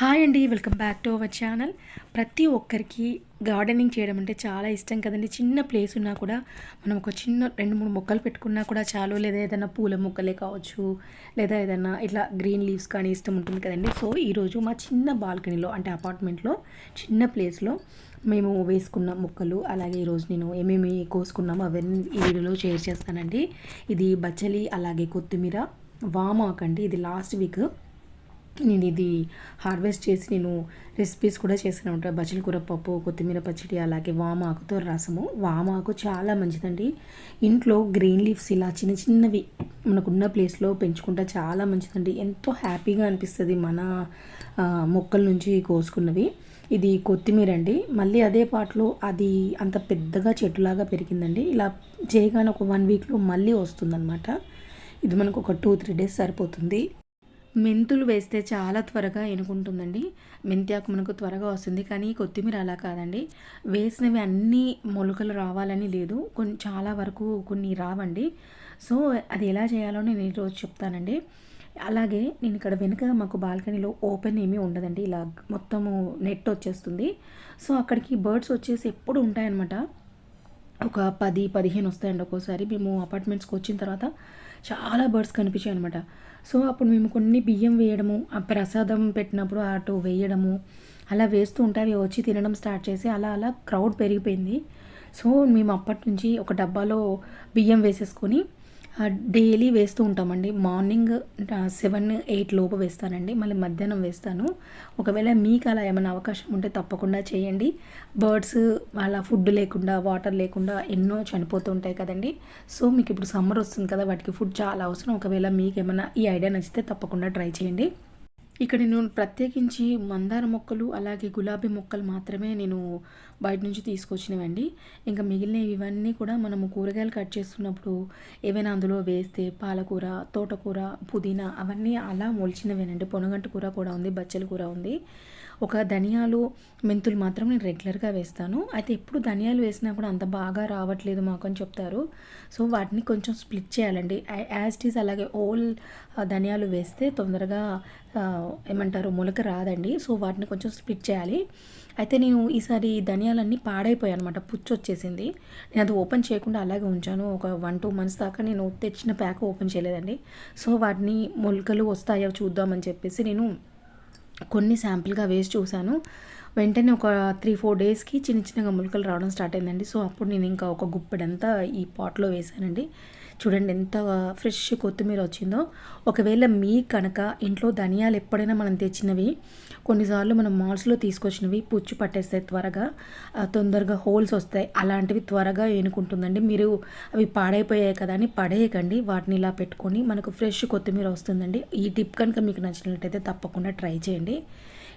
Hi అండి welcome back to our channel. ప్రతి ఒక్కరికి గార్డెనింగ్ చేయడం అంటే చాలా ఇష్టం కదండి. చిన్న ప్లేస్ ఉన్నా కూడా మనం ఒక చిన్న రెండు మూడు మొక్కలు పెట్టుకున్నా కూడా చాలు. లేదా ఏదైనా పూల మొక్కలే కావచ్చు లేదా ఏదైనా ఇట్లా గ్రీన్ లీవ్స్ కానీ ఇష్టం ఉంటుంది కదండి. సో ఈరోజు మా చిన్న బాల్కనీలో అంటే అపార్ట్మెంట్లో చిన్న ప్లేస్లో మేము వేసుకున్న మొక్కలు అలాగే ఈరోజు నేను ఏమేమి కోసుకున్నామో అవన్నీ ఈ వీడియోలో షేర్ చేస్తానండి. ఇది బచ్చలి అలాగే కొత్తిమీర వామాకండి ఇది లాస్ట్ వీక్. నేను ఇది హార్వెస్ట్ చేసి నేను రెసిపీస్ కూడా చేస్తూనే ఉంటాను బచ్చల కూర పప్పు కొత్తిమీర పచ్చడి అలాగే వామాకుతో రసము. వామాకు చాలా మంచిదండి. ఇంట్లో గ్రీన్ లీవ్స్ ఇలా చిన్న చిన్నవి మనకున్న ప్లేస్లో పెంచుకుంటే చాలా మంచిదండి. ఎంతో హ్యాపీగా అనిపిస్తుంది మన మొక్కల నుంచి కోసుకున్నవి. ఇది కొత్తిమీర అండి. మళ్ళీ అదే పాటలో అది అంత పెద్దగా చెట్టులాగా పెరిగిందండి. ఇలా చేయగానే ఒక వన్ వీక్లో మళ్ళీ వస్తుందన్నమాట. ఇది మనకు ఒక టూ త్రీ డేస్ సరిపోతుంది. మెంతులు వేస్తే చాలా త్వరగా ఎనుకుంటుందండి. మెంత్యాకు మనకు త్వరగా వస్తుంది. కానీ కొత్తిమీర అలా కాదండి. వేసినవి అన్నీ మొలకలు రావాలని లేదు. కొన్ని చాలా వరకు కొన్ని రావండి. సో అది ఎలా చేయాలో నేను ఈరోజు చెప్తానండి. అలాగే నేను ఇక్కడ వెనుక మాకు బాల్కనీలో ఓపెన్ ఏమీ ఉండదండి. ఇలా మొత్తము నెట్ వచ్చేస్తుంది. సో అక్కడికి బర్డ్స్ వచ్చేసి ఎప్పుడు ఉంటాయన్నమాట. ఒక పది పదిహేను వస్తాయండి ఒక్కోసారి. మేము అపార్ట్మెంట్స్కి వచ్చిన తర్వాత చాలా బర్డ్స్ కనిపించాయి అనమాట సో అప్పుడు మేము కొన్ని బియ్యం వేయడము ఆ ప్రసాదం పెట్టినప్పుడు అటు వేయడము అలా వేస్తూ ఉంటే అవి వచ్చి తినడం స్టార్ట్ చేసి అలా అలా క్రౌడ్ పెరిగిపోయింది. సో మేము అప్పటి నుంచి ఒక డబ్బాలో బియ్యం వేసేసుకొని డైలీ వేస్తూ ఉంటామండి. మార్నింగ్ సెవెన్ ఎయిట్ లోపు వేస్తానండి. మళ్ళీ మధ్యాహ్నం వేస్తాను. ఒకవేళ మీకు అలా ఏమైనా అవకాశం ఉంటే తప్పకుండా చేయండి. బర్డ్స్ అలా ఫుడ్ లేకుండా వాటర్ లేకుండా ఎన్నో చనిపోతూ ఉంటాయి కదండి. సో మీకు ఇప్పుడు సమ్మర్ వస్తుంది కదా వాటికి ఫుడ్ చాలా అవసరం. ఒకవేళ మీకు ఏమైనా ఈ ఐడియా నచ్చితే తప్పకుండా ట్రై చేయండి. ఇక్కడ నేను ప్రత్యేకించి మందార మొక్కలు అలాగే గులాబీ మొక్కలు మాత్రమే నేను బయట నుంచి తీసుకొచ్చినవండి. ఇంకా మిగిలినవి ఇవన్నీ కూడా మనము కూరగాయలు కట్ చేస్తున్నప్పుడు ఏవైనా అందులో వేస్తే పాలకూర తోటకూర పుదీనా అవన్నీ అలా మొలిచినవేనండి. పొనగంట కూర కూడా ఉంది బచ్చల కూర ఉంది. ఒక ధనియాలు మెంతులు మాత్రం నేను రెగ్యులర్గా వేస్తాను. అయితే ఎప్పుడు ధనియాలు వేసినా కూడా అంత బాగా రావట్లేదు మాకు అని చెప్తారు. సో వాటిని కొంచెం స్ప్లిట్ చేయాలండి. యాజ్ ఇట్ ఈస్ అలాగే ఓల్ ధనియాలు వేస్తే తొందరగా ఏమంటారు మొలక రాదండి. సో వాటిని కొంచెం స్ప్లిట్ చేయాలి. అయితే నేను ఈసారి ధనియాలన్నీ పాడైపోయాయి అనమాట పుచ్చు వచ్చేసింది నేను అది ఓపెన్ చేయకుండా అలాగే ఉంచాను. ఒక వన్ టూ మంత్స్ దాకా నేను తెచ్చిన ప్యాక్ ఓపెన్ చేయలేదండి. సో వాటిని మొలకలు వస్తాయో చూద్దామని చెప్పేసి నేను కొన్ని శాంపుల్గా వేసి చూశాను. వెంటనే ఒక త్రీ ఫోర్ డేస్కి చిన్న చిన్నగా మొలకలు రావడం స్టార్ట్ అయిందండి. సో అప్పుడు నేను ఇంకా ఒక గుప్పెడంతా ఈ పాట్లో వేసానండి చూడండి ఎంత ఫ్రెష్ కొత్తిమీర వచ్చిందో. ఒకవేళ మీ కనుక ఇంట్లో ధనియాలు ఎప్పుడైనా మనం తెచ్చినవి కొన్నిసార్లు మనం మాల్స్లో తీసుకొచ్చినవి పుచ్చు పట్టేస్తాయి త్వరగా తొందరగా హోల్స్ వస్తాయి అలాంటివి త్వరగా ఏనుకుంటుందండి. మీరు అవి పాడైపోయాయి కదా అని పడేయకండి. వాటిని ఇలా పెట్టుకొని మనకు ఫ్రెష్ కొత్తిమీర వస్తుందండి. ఈ టిప్ కనుక మీకు నచ్చినట్లయితే తప్పకుండా ట్రై చేయండి.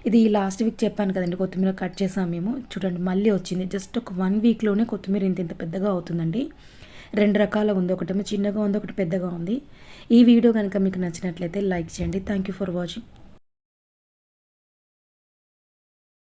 ఇది లాస్ట్ వీక్ చెప్పాను కదండి కొత్తిమీర కట్ చేసాం మేము. చూడండి మళ్ళీ వచ్చింది. జస్ట్ ఒక వన్ వీక్లోనే కొత్తిమీర ఇంత ఇంత పెద్దగా అవుతుందండి. రెండు రకాల ఉంది ఒకటేమో చిన్నగా ఉంది ఒకటి పెద్దగా ఉంది. ఈ వీడియో కనుక మీకు నచ్చినట్లయితే లైక్ చేయండి. Thank you for watching